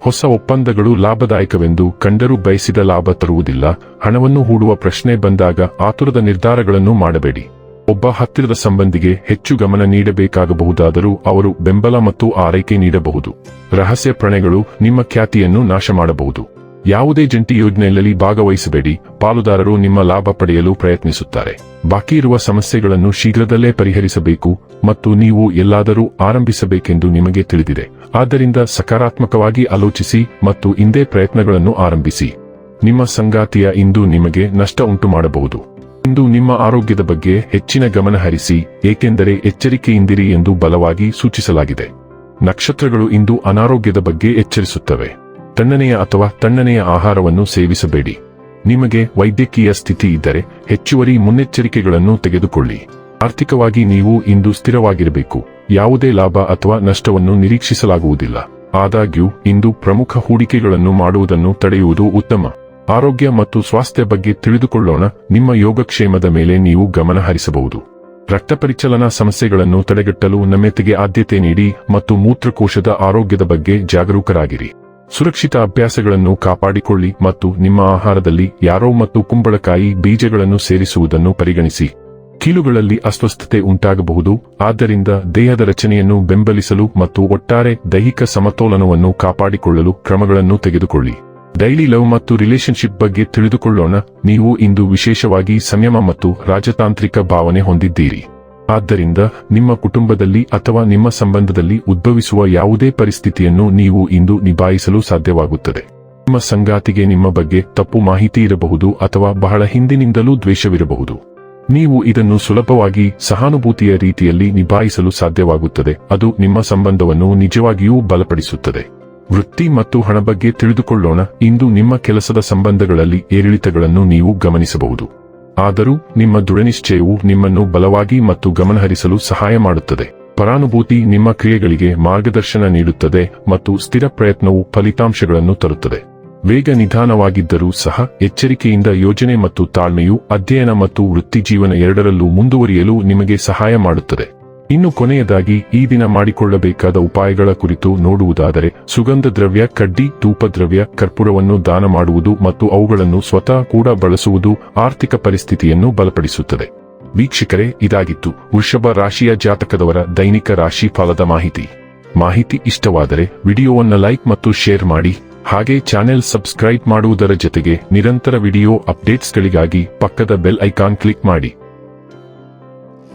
ಹೊಸ ಒಪ್ಪಂದಗಳು ಲಾಭದಾಯಕವೆಂದು ಕಂಡರೂ ಬಯಸಿದ ಲಾಭ ತರುವುದಿಲ್ಲ. ಹಣವನ್ನು ಹೂಡುವ ಪ್ರಶ್ನೆ ಬಂದಾಗ ಆತುರದ ನಿರ್ಧಾರಗಳನ್ನು ಮಾಡಬೇಡಿ. ಒಬ್ಬ ಹತ್ತಿರದ ಸಂಬಂಧಿಗೆ ಹೆಚ್ಚು ಗಮನ ನೀಡಬೇಕಾಗಬಹುದಾದರೂ ಅವರು ಬೆಂಬಲ ಮತ್ತು ಆರೈಕೆ ನೀಡಬಹುದು. ರಹಸ್ಯ ಪ್ರಣಯಗಳು ನಿಮ್ಮ ಖ್ಯಾತಿಯನ್ನು ನಾಶ ಮಾಡಬಹುದು ಯಾವುದೇ ಜಂಟಿ ಯೋಜನೆಯಲ್ಲಿ ಭಾಗವಹಿಸಬೇಡಿ. ಪಾಲುದಾರರು ನಿಮ್ಮ ಲಾಭ ಪಡೆಯಲು ಪ್ರಯತ್ನಿಸುತ್ತಾರೆ. ಬಾಕಿ ಇರುವ ಸಮಸ್ಯೆಗಳನ್ನು ಶೀಘ್ರದಲ್ಲೇ ಪರಿಹರಿಸಬೇಕು ಮತ್ತು ನೀವು ಎಲ್ಲಾದರೂ ಆರಂಭಿಸಬೇಕೆಂದು ನಿಮಗೆ ತಿಳಿದಿದೆ. ಆದ್ದರಿಂದ ಸಕಾರಾತ್ಮಕವಾಗಿ ಆಲೋಚಿಸಿ ಮತ್ತು ಇಂದೇ ಪ್ರಯತ್ನಗಳನ್ನು ಆರಂಭಿಸಿ. ನಿಮ್ಮ ಸಂಗಾತಿಯ ಇಂದು ನಿಮಗೆ ನಷ್ಟ ಉಂಟು ಮಾಡಬಹುದು. ಇಂದು ನಿಮ್ಮ ಆರೋಗ್ಯದ ಬಗ್ಗೆ ಹೆಚ್ಚಿನ ಗಮನ ಹರಿಸಿ, ಏಕೆಂದರೆ ಎಚ್ಚರಿಕೆಯಿಂದಿರಿ ಎಂದು ಬಲವಾಗಿ ಸೂಚಿಸಲಾಗಿದೆ. ನಕ್ಷತ್ರಗಳು ಇಂದು ಅನಾರೋಗ್ಯದ ಬಗ್ಗೆ ಎಚ್ಚರಿಸುತ್ತವೆ. ತಣ್ಣನೆಯ ಅಥವಾ ತಣ್ಣನೆಯ ಆಹಾರವನ್ನು ಸೇವಿಸಬೇಡಿ. ನಿಮಗೆ ವೈದ್ಯಕೀಯ ಸ್ಥಿತಿ ಇದ್ದರೆ ಹೆಚ್ಚುವರಿ ಮುನ್ನೆಚ್ಚರಿಕೆಗಳನ್ನು ತೆಗೆದುಕೊಳ್ಳಿ. ಆರ್ಥಿಕವಾಗಿ ನೀವು ಇಂದು ಸ್ಥಿರವಾಗಿರಬೇಕು. ಯಾವುದೇ ಲಾಭ ಅಥವಾ ನಷ್ಟವನ್ನು ನಿರೀಕ್ಷಿಸಲಾಗುವುದಿಲ್ಲ. ಆದಾಗ್ಯೂ, ಇಂದು ಪ್ರಮುಖ ಹೂಡಿಕೆಗಳನ್ನು ಮಾಡುವುದನ್ನು ತಡೆಯುವುದು ಉತ್ತಮ. ಆರೋಗ್ಯ ಮತ್ತು ಸ್ವಾಸ್ಥ್ಯ ಬಗ್ಗೆ ತಿಳಿದುಕೊಳ್ಳೋಣ. ನಿಮ್ಮ ಯೋಗಕ್ಷೇಮದ ಮೇಲೆ ನೀವು ಗಮನ ಹರಿಸಬಹುದು. ರಕ್ತಪರಿಚಲನಾ ಸಮಸ್ಯೆಗಳನ್ನು ತಡೆಗಟ್ಟಲು ನಮ್ಯತೆಗೆ ಆದ್ಯತೆ ನೀಡಿ ಮತ್ತು ಮೂತ್ರಕೋಶದ ಆರೋಗ್ಯದ ಬಗ್ಗೆ ಜಾಗರೂಕರಾಗಿರಿ. ಸುರಕ್ಷಿತ ಅಭ್ಯಾಸಗಳನ್ನು ಕಾಪಾಡಿಕೊಳ್ಳಿ ಮತ್ತು ನಿಮ್ಮ ಆಹಾರದಲ್ಲಿ ಯಾರೋ ಮತ್ತು ಕುಂಬಳಕಾಯಿ ಬೀಜಗಳನ್ನು ಸೇರಿಸುವುದನ್ನು ಪರಿಗಣಿಸಿ. ಕೀಲುಗಳಲ್ಲಿ ಅಸ್ವಸ್ಥತೆ ಉಂಟಾಗಬಹುದು, ಆದ್ದರಿಂದ ದೇಹದ ರಚನೆಯನ್ನು ಬೆಂಬಲಿಸಲು ಮತ್ತು ಒಟ್ಟಾರೆ ದೈಹಿಕ ಸಮತೋಲನವನ್ನು ಕಾಪಾಡಿಕೊಳ್ಳಲು ಕ್ರಮಗಳನ್ನು ತೆಗೆದುಕೊಳ್ಳಿ. ಡೈಲಿ ಲವ್ ಮತ್ತು ರಿಲೇಶನ್ಶಿಪ್ ಬಗ್ಗೆ ತಿಳಿದುಕೊಳ್ಳೋಣ, ನೀವು ಇಂದು ವಿಶೇಷವಾಗಿ ಸಂಯಮ ಮತ್ತು ರಾಜತಾಂತ್ರಿಕ ಭಾವನೆ ಹೊಂದಿದ್ದೀರಿ. ಆದ್ದರಿಂದ ನಿಮ್ಮ ಕುಟುಂಬದಲ್ಲಿ ಅಥವಾ ನಿಮ್ಮ ಸಂಬಂಧದಲ್ಲಿ ಉದ್ಭವಿಸುವ ಯಾವುದೇ ಪರಿಸ್ಥಿತಿಯನ್ನು ನೀವು ಇಂದು ನಿಭಾಯಿಸಲು ಸಾಧ್ಯವಾಗುತ್ತದೆ. ನಿಮ್ಮ ಸಂಗಾತಿಗೆ ನಿಮ್ಮ ಬಗ್ಗೆ ತಪ್ಪು ಮಾಹಿತಿ ಇರಬಹುದು ಅಥವಾ ಬಹಳ ಹಿಂದಿನಿಂದಲೂ ದ್ವೇಷವಿರಬಹುದು. ನೀವು ಇದನ್ನು ಸುಲಭವಾಗಿ ಸಹಾನುಭೂತಿಯ ರೀತಿಯಲ್ಲಿ ನಿಭಾಯಿಸಲು ಸಾಧ್ಯವಾಗುತ್ತದೆ. ಅದು ನಿಮ್ಮ ಸಂಬಂಧವನ್ನು ನಿಜವಾಗಿಯೂ ಬಲಪಡಿಸುತ್ತದೆ. ವೃತ್ತಿ ಮತ್ತು ಹಣ ಬಗ್ಗೆ ತಿಳಿದುಕೊಳ್ಳೋಣ. ಇಂದು ನಿಮ್ಮ ಕೆಲಸದ ಸಂಬಂಧಗಳಲ್ಲಿ ಏರಿಳಿತಗಳನ್ನು ನೀವು ಗಮನಿಸಬಹುದು. ಆದರೂ ನಿಮ್ಮ ದೃಢನಿಶ್ಚಯವು ನಿಮ್ಮನ್ನು ಬಲವಾಗಿ ಮತ್ತು ಗಮನಹರಿಸಲು ಸಹಾಯ ಮಾಡುತ್ತದೆ. ಪರಾನುಭೂತಿ ನಿಮ್ಮ ಕ್ರಿಯೆಗಳಿಗೆ ಮಾರ್ಗದರ್ಶನ ನೀಡುತ್ತದೆ ಮತ್ತು ಸ್ಥಿರ ಪ್ರಯತ್ನವು ಫಲಿತಾಂಶಗಳನ್ನು ತರುತ್ತದೆ. ವೇಗ ನಿಧಾನವಾಗಿದ್ದರೂ ಸಹ ಎಚ್ಚರಿಕೆಯಿಂದ ಯೋಜನೆ ಮತ್ತು ತಾಳ್ಮೆಯು ಅಧ್ಯಯನ ಮತ್ತು ವೃತ್ತಿಜೀವನ ಎರಡರಲ್ಲೂ ಮುಂದುವರಿಯಲು ನಿಮಗೆ ಸಹಾಯ ಮಾಡುತ್ತದೆ. ಇನ್ನು ಕೊನೆಯದಾಗಿ ಈ ದಿನ ಮಾಡಿಕೊಳ್ಳಬೇಕಾದ ಉಪಾಯಗಳ ಕುರಿತು ನೋಡುವುದಾದರೆ ಸುಗಂಧ ದ್ರವ್ಯ ಕಡ್ಡಿ, ಧೂಪದ್ರವ್ಯ, ಕರ್ಪೂರವನ್ನು ದಾನ ಮಾಡುವುದು ಮತ್ತು ಅವುಗಳನ್ನು ಸ್ವತಃ ಕೂಡ ಬಳಸುವುದು ಆರ್ಥಿಕ ಪರಿಸ್ಥಿತಿಯನ್ನು ಬಲಪಡಿಸುತ್ತದೆ. ವೀಕ್ಷಕರೇ, ಇದಾಗಿತ್ತು ವೃಷಭ ರಾಶಿಯ ಜಾತಕದವರ ದೈನಿಕ ರಾಶಿ ಫಲದ ಮಾಹಿತಿ. ಮಾಹಿತಿ ಇಷ್ಟವಾದರೆ ವಿಡಿಯೋವನ್ನು ಲೈಕ್ ಮತ್ತು ಶೇರ್ ಮಾಡಿ, ಹಾಗೆ ಚಾನೆಲ್ ಸಬ್ಸ್ಕ್ರೈಬ್ ಮಾಡುವುದರ ಜೊತೆಗೆ ನಿರಂತರ ವಿಡಿಯೋ ಅಪ್ಡೇಟ್ಸ್ಗಳಿಗಾಗಿ ಪಕ್ಕದ ಬೆಲ್ ಐಕಾನ್ ಕ್ಲಿಕ್ ಮಾಡಿ.